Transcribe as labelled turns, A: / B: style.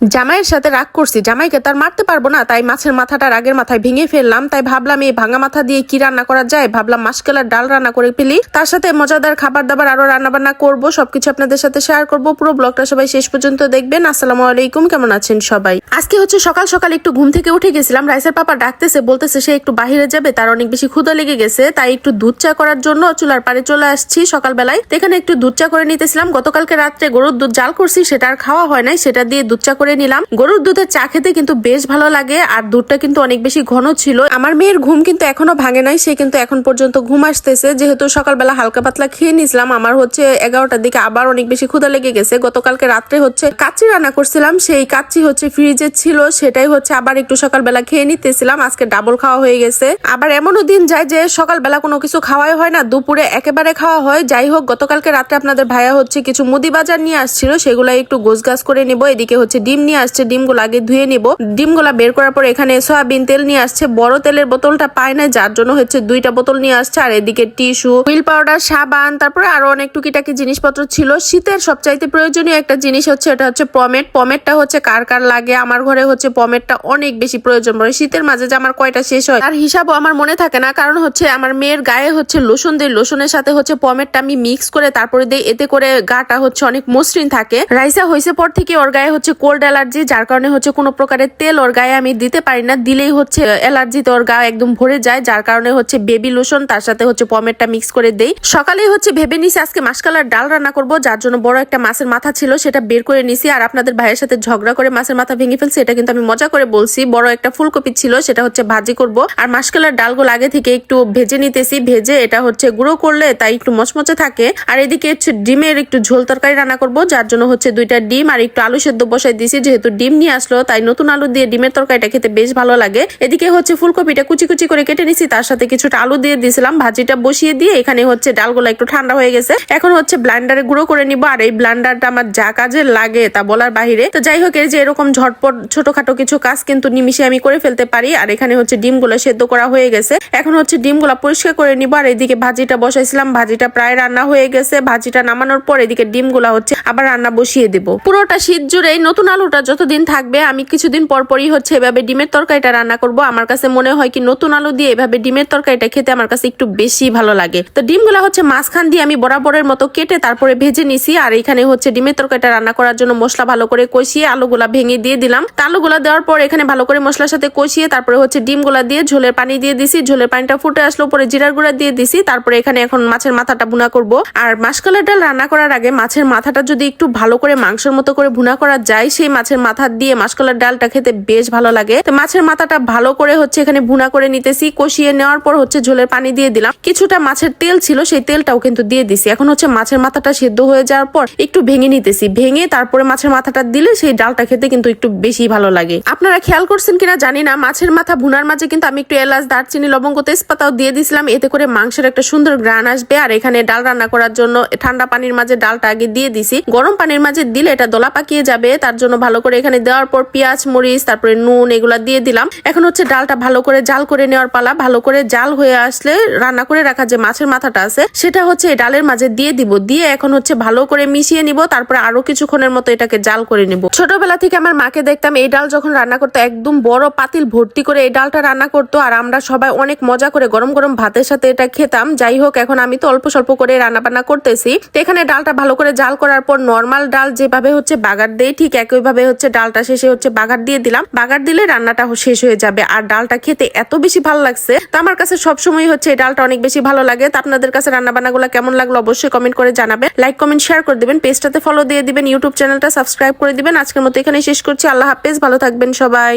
A: জামাইয়ের সাথে রাগ করছি। জামাইকে তার মারতে পারব না, তাই মাছের মাথাটা রাগের মাথায় ভেঙে ফেললাম। তাই ভাবলাম এই ভাঙা মাথা দিয়ে কি রান্না করা যায়? ভাবলাম মাসকালার ডাল রান্না করে ফেলি। তার সাথে মজাদার খাবার দাবার আরও রান্না বান্না করব। সবকিছু আপনাদের সাথে শেয়ার করব। পুরো ব্লগটা সবাই শেষ পর্যন্ত দেখবেন। আসসালামু আলাইকুম। কেমন আছেন সবাই? আজকে হচ্ছে সকাল সকাল একটু ঘুম থেকে উঠে গেছিলাম। রাইসের পাপা ডাকতেছে, বলতেছে সে একটু বাহিরে যাবে, তার অনেক বেশি ক্ষুদা লেগে গেছে। তাই একটু দুধ চা করার জন্য চুলার পাড়ে চলে আসছি সকালবেলায়। এখানে একটু দুধ চা করে নিতেছিলাম। গতকালকে রাত্রে গরুর দুধ জাল করছি, সেটা আর খাওয়া হয় নাই। সেটা দিয়ে দুধ চা করে নিলাম। গরুর দুধের চা খেতে কিন্তু বেশ ভালো লাগে, আর দুধটা কিন্তু অনেক বেশি ঘন ছিল। আমার মেয়ের ঘুম কিন্তু এখনও ভাঙে নাই, সে কিন্তু এখন পর্যন্ত ঘুম আসতেছে। যেহেতু সকালবেলা হালকা পাতলা খেয়ে নিছিলাম, আমার হচ্ছে এগারোটার দিকে আবার অনেক বেশি ক্ষুদা লেগে গেছে। গতকালকে রাত্রে হচ্ছে কাচ্চি রান্না করছিলাম, সেই কাচ্চি হচ্ছে ফ্রিজে ছিল, সেটাই হচ্ছে আবার একটু সকালবেলা খেয়ে নিতেছিলাম, আজকে ডাবল খাওয়া হয়ে গেছে। আবার এমনও দিন যায় যে সকালবেলা কোনো কিছু খাওয়াই হয় না, দুপুরে একেবারে খাওয়া হয়। যাই হোক, গতকালকে রাত্রে আপনাদের ভাইয়া হচ্ছে কিছু মুদি বাজার নিয়ে আসছিল সেগুলো একটু গোছগাছ করে নিব, এদিকে হচ্ছে ডিম নিয়ে আসছে, ডিমগুলো আগে ধুয়ে নিব। ডিমগুলা বের করার পর এখানে সয়াবিন তেল নিয়ে আসছে। বড় তেলের বোতলটা পায় না, যার জন্য হচ্ছে দুইটা বোতল নিয়ে আসছে। আর এদিকে টিস্যু, হুইল পাউডার, সাবান, তারপরে আরও অনেক টুকিটাকি জিনিসপত্র ছিল। শীতের সবচাইতে প্রয়োজনীয় একটা জিনিস হচ্ছে, এটা হচ্ছে পমেট। পমেটটা হচ্ছে কার কার লাগে? আমার ঘরে হচ্ছে পমেটটা অনেক বেশি প্রয়োজন পড়ে। শীতের মাঝে যে আমার কয়টা শেষ হয়, তার হিসাবও আমার মনে থাকে না। কারণ হচ্ছে আমার মেয়ের গায়ে হচ্ছে লোশন দিই। লোশনের সাথে হচ্ছে পমেটটা আমি মিক্স করে তারপরে দিই। এতে করে গাটা হচ্ছে অনেক মসৃণ থাকে। রাইসা হয়েছে পর থেকে ওর গায়ে হচ্ছে কোল্ড অ্যালার্জি, যার কারণে হচ্ছে কোনো প্রকারের তেল ওর গায়ে আমি দিতে পারি না। দিলেই হচ্ছে অ্যালার্জিতে ওর গা একদম ভরে যায়, যার কারণে হচ্ছে বেবি লোশন, তার সাথে হচ্ছে পমেটটা মিক্স করে দেই। সকালেই হচ্ছে ভেবে নিছি আজকে মাসকালার ডাল রান্না করব, যার জন্য বড় একটা মাছের মাথা ছিল, সেটা বের করে নিছি। আর আপনাদের ভাইয়ের সাথে ঝগড়া করে মাছের মাথা ভেঙে ফেলছি, এটা কিন্তু আমি মজা করে বলছি। বড় একটা ফুলকপি ছিল, সেটা হচ্ছে ভাজি করব। আর মাসকালার ডালগুলো আগে থেকে একটু ভেজে নিতেছি, ভেজে এটা হচ্ছে গুঁড়ো করলে তাই একটু মচমচে থাকে। আর এদিকে হচ্ছে ডিমের একটু ঝোল তরকারি রান্না করব, যার জন্য হচ্ছে দুইটা ডিম আর একটু আলু সেদ্ধ বসাই দিছি। যেহেতু ডিম নিয়ে আসলো, তাই নতুন আলু দিয়ে ডিমের তরকারিটা খেতে বেশ ভালো লাগে। এদিকে হচ্ছে ফুলকপিটা কুচি কুচি করে কেটে নিছি, তার সাথে কিছুটা আলু দিয়ে দিয়েছিলাম ভাজিটা বসিয়ে দিয়ে এখানে হচ্ছে ডালগুলো একটু ঠান্ডা হয়ে গেছে। এখন হচ্ছে ব্লান্ডারে গুঁড়ো করে নিব, আর এই ব্লান্ডারটা আমার যা কাজে লাগে তা বলার বাহিরে। তো যাই হোক, এই যে এরকম ঝটপট ছোটখাটো কিছু কাজ কিন্তু নিমিশে আমি করে ফেলতে পারি, আর এখানে হচ্ছে ডিমগুলো সেদ্ধ করা হয়ে গেছে। এখন হচ্ছে ডিমগুলো পরিষ্কার করে নিব, আর এদিকে ভাজিটা বসাইছিলাম, ভাজিটা প্রায় রান্না হয়ে গেছে। ভাজিটা নামানোর পর এদিকে ডিমগুলো হচ্ছে আবার রান্না বসিয়ে দেব। পুরোটা শীত জুড়ে নতুন আলুটা যতদিন থাকবে, আমি কিছুদিন পর পরই হচ্ছে এভাবে ডিমের তরকারিটা রান্না করব। আমার কাছে মনে হয় কি, নতুন আলু দিয়ে এভাবে ডিমের তরকারিটা খেতে আমার কাছে একটু বেশি ভালো লাগে। তো ডিমগুলো হচ্ছে মাঝখান দিয়ে আমি বরাবরের মতো কেটে তারপরে ভেজে নিছি, আর এখানে হচ্ছে ডিমের তরকারিটা রান্না করার জন্য মশলা ভালো করে কষিয়ে আলুগুলা ভেঙে দিয়ে দিলাম। আলুগুলা দেওয়ার পর এখানে ভালো করে মশলার সাথে কষিয়ে তারপরে হচ্ছে ডিমগুলা দিয়ে ঝোলের পানি দিয়ে দিছি। ঝোলের পানিটা ফুটে আসলো পরে জিরার গুঁড়া দিয়ে দিছি। তারপরে এখানে এখন মাছের মাথাটা ভুনা করব। আর মাসকালের ডাল রান্না করার আগে মাছের মাথাটা যদি একটু ভালো করে মাংসের মতো করে ভুনা করা যায়, সেই মাছের মাথা দিয়ে মাসকালের ডালটা খেতে বেশ ভালো লাগে। তো মাছের মাথাটা ভালো করে হচ্ছে এখানে ভুনা করে নিতেছি, কষিয়ে নেওয়ার পর হচ্ছে ঝোলের পানি দিয়ে দিলাম। কিছুটা মাছের তেল ছিল, সেই তেলটাও কিন্তু দিয়ে দিছি। এখন হচ্ছে মাছের মাথাটা সেদ্ধ হয়ে যাওয়ার পর একটু ভেঙে নিতেছি। ভেঙে তারপরে মাছের মাথাটা দিলে সেই ডালটা খেতে কিন্তু একটু বেশি ভালো লাগে। আপনারা খেয়াল করছেন কিনা জানি না, মাছের মাথা ভুনার মাঝে কিন্তু আমি একটু এলাচ, দারচিনি, লবঙ্গ, তেজপাতাও দিয়ে দিছিলাম। এতে করে মাংসের একটা সুন্দর গ্রান আসবে। আর এখানে ডাল রান্না করার জন্য ঠান্ডা পানির মাঝে ডালটা আগে দিয়ে দিছি। গরম পানির মাঝে দিলে এটা দলা পাকিয়ে যাবে। তার জন্য ভালো করে এখানে দেওয়ার পর পেঁয়াজ, মরিচ, তারপরে নুন এগুলা দিয়ে দিলাম। এখন হচ্ছে ডালটা ভালো করে জাল করে নেওয়ার পালা। ভালো করে জাল হয়ে আসলে রান্না করে রাখা যে মাছের মাথাটা আছে, সেটা হচ্ছে ডালের মাঝে দিয়ে দিব। দিয়ে এখন হচ্ছে ভালো করে মিশিয়ে নিব, তারপরে আরও কিছুক্ষণের মতো এটাকে জাল করে নিব। ছোটবেলা থেকে আমার মাকে দেখতাম এই ডাল যখন রান্না করতো, একদম বড় পাতিল ভর্তি করে এই ডালটা রান্না করতো। আর আমরা সবাই অনেক মজা করে গরম গরম ভাতের সাথে এটা খেতাম। যাই হোক, এখন আমি তো অল্প স্বল্প করে রান্না বান্না করতেছি। তো এখানে ডালটা ভালো করে জাল করার পর নর্মাল ডাল যেভাবে হচ্ছে বাগার দেয় ঠিক একইভাবে হচ্ছে ডালটা শেষে হচ্ছে বাগার দিয়ে দিলাম। বাগার দিলে রান্নাটা শেষ হয়ে যাবে। আর ডালটা খেতে এত বেশি ভালো লাগছে তো আমার কাছে সবসময় হচ্ছে এই ডালটা অনেক বেশি ভালো লাগে। তো আপনাদের কাছে রান্না বান্নাগুলো কেমন লাগল অবশ্যই কমেন্ট করে জানাবেন। লাইক কমেন্ট শেয়ার করে দিবেন। পেজটাতে ফলো দিয়ে দিবেন। ইউটিউব চ্যানেলটা সাবস্ক্রাইব করে দিবেন। আজকের মতো এখানে শেষ করছি। আল্লাহ হাফেজ। ভালো থাকবেন সবাই।